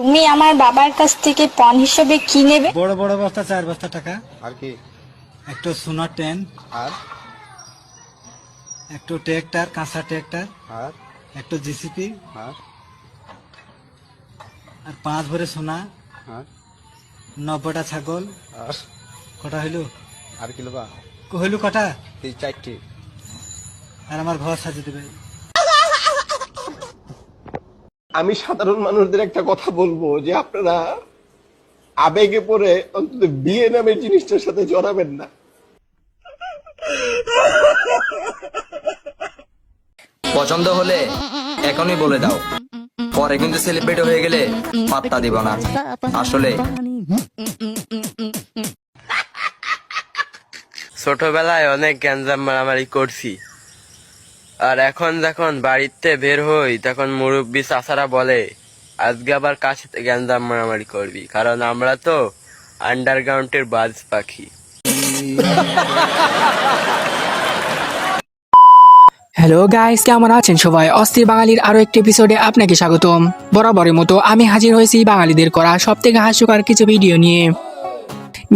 তুমি আমার বাবার কাছ থেকে পণ হিসেবে কি নেবে? বড় বড় বস্তা চার বস্তা টাকা। আর কি? একটা সোনার টেন আর? একটা ট্রেক্টর কাঁচা ট্রেক্টর আর? একটা জিসিপি আর? আর পাঁচ ভরে সোনা। আর? নব্বইটা ছাগল। আর? কটা হইল? আর কি লোবা হইল কটা? এই চারটি। আর আমার ঘর সাজিয়ে দেবে। আমি সাধারণ মানুষদের একটা কথা বলব যে আপনারা আবেগে পড়ে অন্তত বিয়ে নামের জিনিসটার সাথে জড়াবেন না। পছন্দ হলে এখনই বলে দাও। পরে কিন্তু সেলিব্রেট হয়ে গেলে পাত্তা দিব না। আসলে ছোটবেলায় অনেক গ্যাঞ্জাম মারামারি করছি। আর এখন যখন বাড়িতে বের হই, তখন মুরব্বী চাচারা বলে, আজকে আবার কার সাথে গ্যাঞ্জাম মারামারি করবি? কারণ আমরা তো আন্ডারগ্রাউন্ডের বাজ পাখি। হ্যালো গাইস কেমন আছেন সবাই? অস্থির বাঙালির আরও একটি এপিসোডে আপনাকে স্বাগতম। বরাবরের মতো আমি হাজির হয়েছি বাঙালিদের করা সব থেকে হাস্যকর কিছু ভিডিও নিয়ে।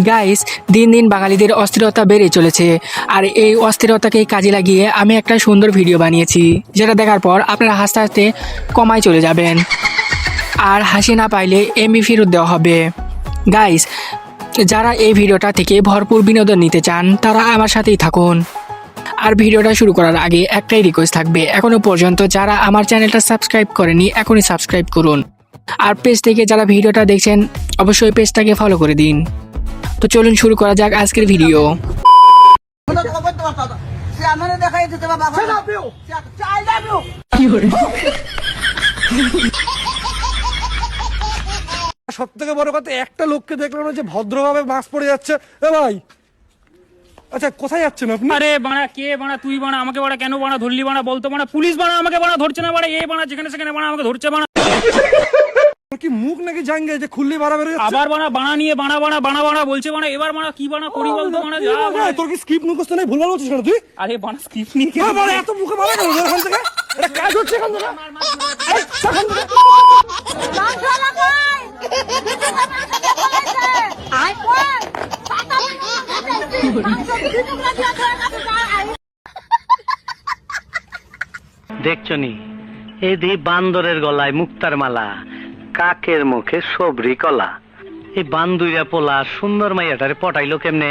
গাইস দিন দিন বাঙালিদের অস্থিরতা বেড়ে চলেছে। আর এই অস্থিরতাকে কাজে লাগিয়ে আমি একটা সুন্দর ভিডিও বানিয়েছি, যেটা দেখার পর আপনারা হাসতে হাসতে কমায় চলে যাবেন। আর হাসি না পাইলে এমবি ফেরত দেওয়া হবে। গাইস যারা এই ভিডিওটা থেকে ভরপুর বিনোদন নিতে চান, তারা আমার সাথেই থাকুন। আর ভিডিওটা শুরু করার আগে একটাই রিকোয়েস্ট থাকবে, এখনও পর্যন্ত যারা আমার চ্যানেলটা সাবস্ক্রাইব করেনি, এখনই সাবস্ক্রাইব করুন। আর পেজ থেকে যারা ভিডিওটা দেখছেন, অবশ্যই পেজটাকে ফলো করে দিন। তো চলুন শুরু করা যাক আজকের ভিডিও। সব থেকে বড় কথা একটা লোককে দেখলাম না যে ভদ্রভাবে মাস্ক পরে যাচ্ছে। এ ভাই আচ্ছা কোথায় যাচ্ছেন আপনি? আরে বাড়া কে বাড়া তুই বাড়া আমাকে বাড়া কেন বাড়া ধরলি বাড়া বলতো বাড়া পুলিশ বাড়া আমাকে বাড়া ধরছে না বাড়া এ বাড়া যেখানে সেখানে বাড়া আমাকে ধরছে বাড়া। তোর কি মুখ নাকি জাঙ্গে যে খুললি বাড়া বেরো আবার বাড়া বাড়া নিয়ে বাড়া বাড়া বাড়া বাড়া বলছে বাড়া এবার বাড়া কি বাড়া করি বলতো? বাড়া যা। তোর কি স্ক্রিপ্ট মুখস্থ নেই? ভুলভাল বলছিস কেন তুই? আরে বাড়া স্ক্রিপ্ট নিয়ে বাড়া, এত মুখে বাড়া কেন? এখান থেকে? এটা কাজ হচ্ছে এখান থেকে? এখান থেকে। দেখছ নি? এই দি বান্দরের গলায় মুক্তার মালা। কাকের মুখে সবরি কলা। এই বান্দুইরা পোলা সুন্দর মাইয়াটারে পটাইলো কেমনে?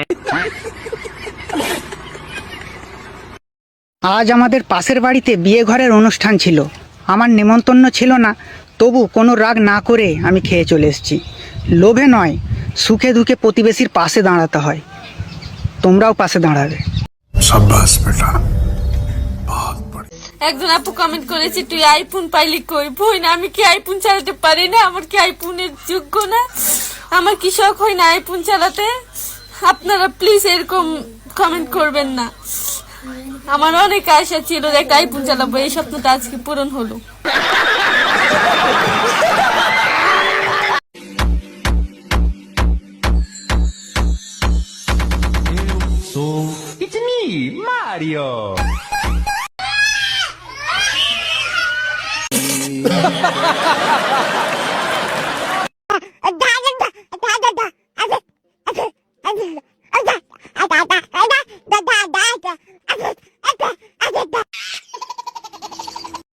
আজ আমাদের পাশের বাড়িতে বিয়ে ঘরের অনুষ্ঠান ছিল। আমার নেমন্তন্ন ছিল না তবু কোনো রাগ না করে আমি খেয়ে চলে এসেছি। লোভে নয় সুখে দুঃখে প্রতিবেশীর পাশে দাঁড়াতে হয়। তোমরাও পাশে দাঁড়াবে। একজন আপু কমেন্ট করেছে, তুই আইফোন পাইলি কই? বই না, আমি কি আইফোন চালাতে পারি না? আমার কি আইফোনের যোগ্য না? আমার কি শখ হয় না আইফোন চালাতে? আপনারা প্লিজ এরকম কমেন্ট করবেন না। আমার অনেক আশা ছিল যে একটা আইফোন চালাবো, এই স্বপ্নটা আজকে পূরণ হলো। 다 된다 다 된다 아직 아직 아직